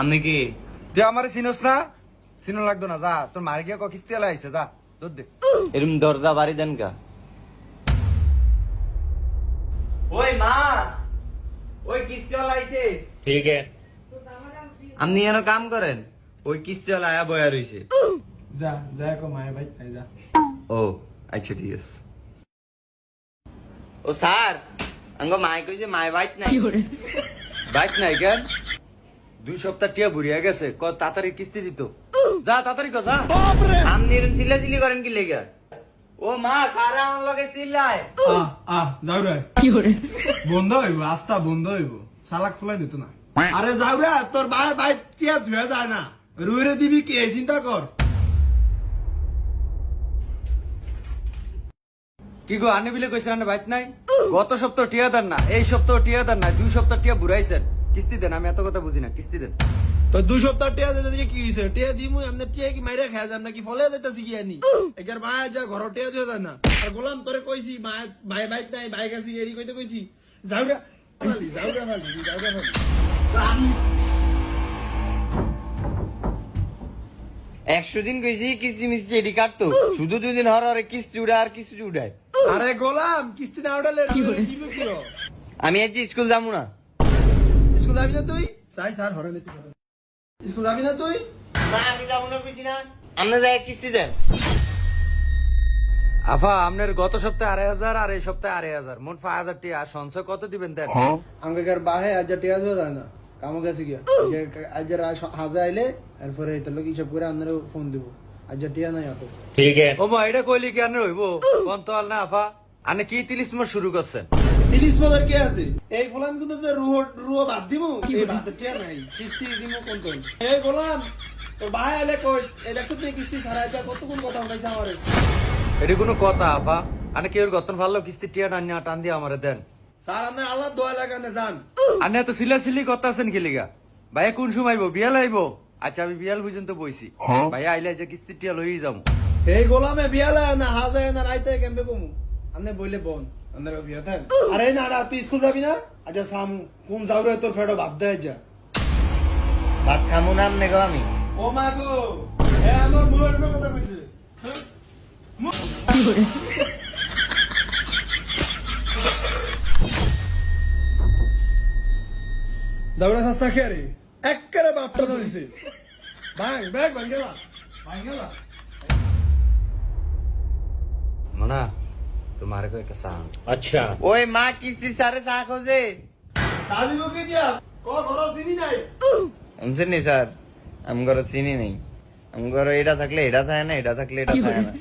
আপনি কি? তুই আমার চিনোস না? চিনো লাগতো না যা। তোর মারে গিয়ে কিস্তি এলা আইসে যা। দৌড় দে। এরম দরজা বাড়ি দেন কা ওই মা! ওই কিস্তি এলা আইছে। ঠিক আপনি এনো কাম করেন ওই কিস্তি এলা আয়া বয়া রইছে। যা যা কো মায়ে ভাই যা। ও আচ্ছা ঠিক আছে। ও স্যার আঙ্গ মায় কইছে মায় বাইট নাই। বাইট নাই কেন? দুই সপ্তাহ টিয়া বুড়িয়া গেছে। ক তাড়াতাড়ি কিস্তি দিত। যা তাড়াতাড়ি কর যা। আপনি এরকম চিল্লাচিল্লি করেন কি লেগে? ও মা স্যার আমার লগে চিল্লায়। আহ যাও রে বন্ধ হইব রাস্তা বন্ধ হইব। সালাক ফুলাই দিত না। আরে যাও রে তোর ভাই ভাই টিয়া ধুয়ে যায় না। রুইরে দিবি কি চিন্তা কর। কি গো আনে বিলে কইছেন আনে বাইক নাই? গত সপ্তাহ টিয়া দেন না এই সপ্তাহ টিয়া দেন না দুই সপ্তাহ টিয়া বুড়াইছেন কিস্তি দেন আমি এত কথা বুঝি না কিস্তি দেন। তো দুই সপ্তাহ টিয়া দিতে দিয়ে কি হইছে? টিয়া দিমু এমনি টিয়া কি মাইরে খায় যাম নাকি? ফলে দিতেছি কি আনি এগার ভাই যা ঘর টিয়া যায় না। আর গোলাম তোরে কইছি মায় ভাই বাইক নাই ভাই গেছি এরি কইতে কইছি। যাও রে মালি, যাও রে মালি, যাও মালি। একশো দিন কইছি কিস্তি মিস্তি এটি কাটতো। শুধু দুদিন হর হরে কিস্তি উড়ায় আর কিস্তি উড়ায়। আরে গোলাম কিস্তি না ও? আমি আজ স্কুল যাব না। স্কুল যাবি না তুই? চাই স্যার হরে মেটি কথা। স্কুল যাবি না তুই? না আমি যাব না কইছি না। আমনে যায় কিস্তি দেন। আফা আমনের গত সপ্তাহে আড়াই হাজার আর এই সপ্তাহে আড়াই হাজার। মোট পাঁচ হাজার টাকা সঞ্চয় কত দিবেন দেন? হ্যাঁ। আমাকে আর বাহে হাজার টাকা আসবে যায় না। কামো গেছে গিয়া। আজ হাজার আইলে এরপরে তাহলে কি সব করে আপনার ফোন দিব। হাজার টিয়া নাই অত ঠিক আছে। ও মা এটা কইলি কেন হইব? কোন তো না আফা। আনে কি তিলিশ শুরু করছেন? তিরিশ বছর কে আছে? এই ফলান কিন্তু যে রুহ রুহ বাদ দিব এই বাদ টিয়া নাই। কিস্তি দিব কোন কোন এই বললাম তোর ভাই আইলে কই এই দেখো তুই কিস্তি ছাড়াইছে কতক্ষণ কথা উঠাইছে আমারে? এটি কোনো কথা আফা আনে কেউ গতন ভালো কিস্তি টিয়া টান টান দিয়ে আমারে দেন। স্যার আপনার আল্লাহ দোয়া লাগানে যান। আনে তো সিলা সিলি কথা আছেন কি লিগা? ভাইয়া কোন সময় আইবো? বিয়াল আইবো? আচ্ছা আমি বিয়াল পর্যন্ত বইছি। ভাইয়া আইলে যে কিস্তি টিয়া লই যাব এই গোলামে বিয়ালে না হাজে না রাইতে কেমবে কমু আপনি বইলে বোন। আপনার বিয়া থাকেন আরে না তুই স্কুল যাবি না? আচ্ছা সামু কোন যাও রে তোর ফেটো ভাব দেয় যা। ভাত খামু না আপনি গো আমি। ও মা গো! এ আমার মুয়ের কথা কইছে। দাউরা সস্তা কে রে। একবারে বাপটা তো দিছে। ভাঙ ব্যাগ ভাঙ গেলা ভাঙ গেলা। মনা তোমারে কই একটা সাং अच्छा ওই মা কিস্তি সারে চা খোঁজে সাদি মুখে দিয়া ক ঘর চিনি নাই শুনছেন নি স্যার আমি ঘরে চিনি নেই আমি ঘরে এটা থাকলে এটা থাকে না এটা থাকলে এটা থাকে না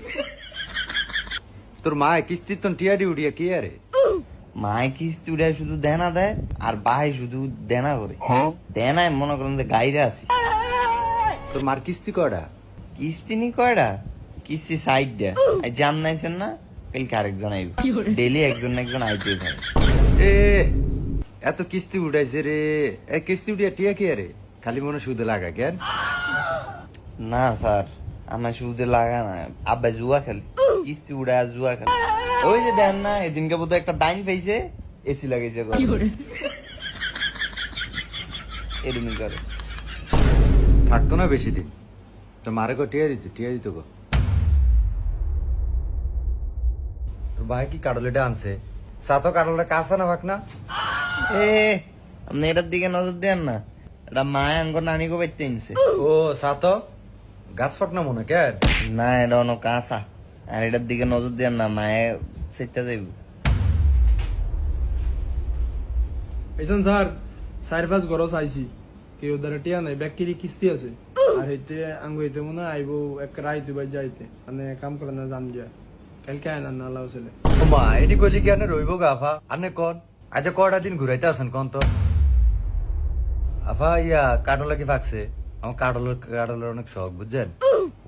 তোর মা কিস্তি তো টিয়া ডি উড়িয়া কি আরে মায় কিস্তি উড়ায় শুধু দেনা দেয় আর ভাই শুধু দেনা করে দেনায় মনে করেন যে গাইরে আসি তোর মার কিস্তি কয়টা কিস্তি নি কয়টা কিস্তি সাইড দেয় আর জাম নাইছেন না কালকে আরেকজন আইব? ডেলি একজন না একজন আইতে থাকে। এ এত কিস্তি উড়াইছে রে। এ কিস্তি উড়িয়া টিয়া কি আরে খালি মনে সুদে লাগা কেন? না স্যার আমার শুধু লাগা না। আব্বা জুয়া খেলে কিস্তি উড়ায় জুয়া খেলে। ওই যে দেন না এদিনকে বোধহয় একটা ডাইন পেয়েছে এসি লাগাইছে ঘরে। এরকমই করে? থাকতো না বেশি দিন। তো মারে কো টিয়া দিত টিয়া দিত গো ভাই কি কাডলেটা আনছে? সাতো কাডলটা কাছে না ভাগ না এ আপনি এটার দিকে নজর দেন না। এটা মায় আঙ্গর নানি গো বাইতে আনছে। ও সাতো গাছ ফাক না মনে কেন না এটা অন্য কাঁচা। আর এটার দিকে নজর দেন না মায়ে সেটা যাইব। এইজন স্যার চার পাঁচ ঘর চাইছি। কেউ দ্বারা টিয়া নাই ব্যাগ কিরি কিস্তি আছে। আর হইতে আঙ্গ হইতে মনে হয় আইবো এক রাইতে বাই যাইতে মানে কাম করে না জান যা কালকে আয় না আল্লাহ ছেলে। মা এটি কইলি কি আনে রইব গা আফা? আনে কন? আজ কটা দিন ঘুরাইতে আসেন কন তো? আফা ইয়া কাটলা কি ফাঁকছে? আমার কাটলের কাটলের অনেক শখ বুঝছেন?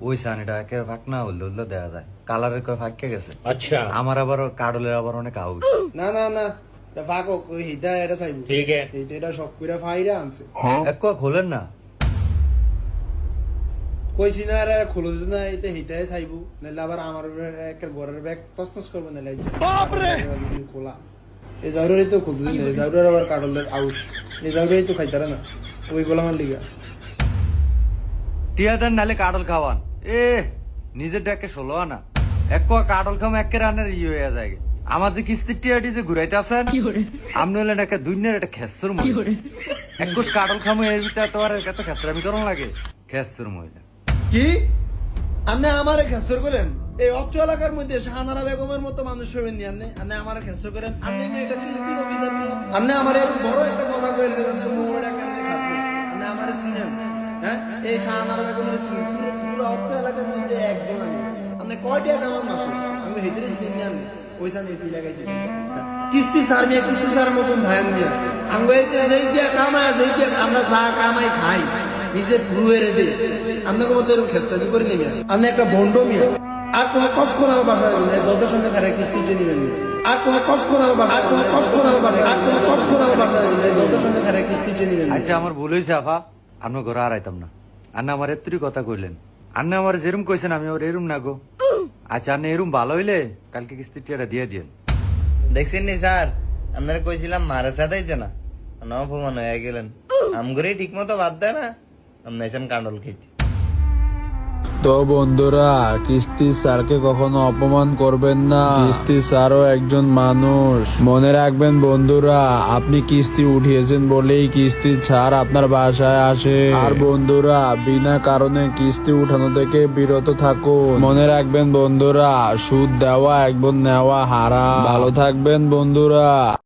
ওই সানিটা একে ফাঁক না হলে হলে দেওয়া যায়। কালারের কয় ফাঁকে গেছে। আচ্ছা। আমার আবার কাটলের আবার অনেক আউট। না না না ফাঁক হিদা এটা চাইব। ঠিক আছে। এটা শখ করে ফাইরা আনছে। এক খোলেন না? কইছি না আরে খুলো দিতে না এটা হিতাই চাইব নাহলে আবার আমার একটা ঘরের ব্যাগ তসতস করব নাহলে খোলা এই জাউরেরই তো খুলতে দিন এই জাউরের আবার কাটলের আউস এই জাউরেরই তো খাইতারা না ওই গোলামার লিগা টিয়া দেন নালে কাটল খাওয়ান এ নিজের ডাকে ষোলো আনা এক কোয়া কাটল খাম একে রানের ই হয়ে যায় আমার যে কিস্তির টিয়াটি যে ঘুরাইতে আসেন আপনি হলেন একটা দুনিয়ার একটা খেসর মহিলা এক কোষ কাটল খামো এর ভিতরে তোমার এত খেসরামি করন লাগে খেসর মহিলা কি? আপনি আমারে খেসর করেন। এই অত্র এলাকার মধ্যে শাহানারা বেগমের মতো মানুষ হবেন নি আপনি আপনি আমারে খেসর করেন। আপনি একটা কিস্তির অফিসার আপনি আমারে বড় একটা কথা কইলেন আমারে হ্যাঁ? এই শাহানারা বেগমের চিনেন। পুরো- এলাকার মধ্যে একজন আমি। আপনি কামান মাসে? আমি পয়সা নিয়েছি লাগাইছি। কিস্তি সার মেয়ে, কিস্তি সার মতন ধান দিয়ে আমি যেই দিয়া কামায়, যেই দিয়া আমরা যা কামাই খাই। নিজে ঘুরে দে আপনাকে মতো এরকম খেসালি করে নেবে? আপনি একটা বন্ড মিয়া। আর কোনো কক্ষণ আমার বাসা যাবেন দরজার সামনে খারে কিস্তি দিয়ে নেবেন। আর কোনো কক্ষণ আমার বাসা আর কোনো কক্ষণ আমার বাসা আর কোনো কক্ষণ আমার বাসা যাবেন দরজার সামনে কিস্তি দিয়ে নেবেন। আচ্ছা আমার ভুল হয়েছে আফা আপনার ঘরে আর আইতাম না। আন্না আমার এত্তরি কথা কইলেন। আন্না আমার যেরম কইছেন আমি আমার এরম না গো। আচ্ছা আন্না এরম ভালো হইলে কালকে কিস্তির টিয়াটা দিয়ে দিয়েন। দেখছেন নি স্যার? আপনারা কইছিলাম মারা সাদাইছে না। না অপমান হয়ে গেলেন। আমগরে ঠিক মতো বাদ দেয় না। তো বন্ধুরা, কিস্তি স্যারকে কখনো অপমান করবেন না। কিস্তি স্যারও একজন মানুষ। মনে রাখবেন বন্ধুরা, আপনি কিস্তি উঠিয়েছেন বলেই কিস্তি ছাড় আপনার বাসায় আসে। আর বন্ধুরা, বিনা কারণে কিস্তি উঠানো থেকে বিরত থাকুন। মনে রাখবেন বন্ধুরা, সুদ দেওয়া একবার নেওয়া হারা ভালো থাকবেন বন্ধুরা।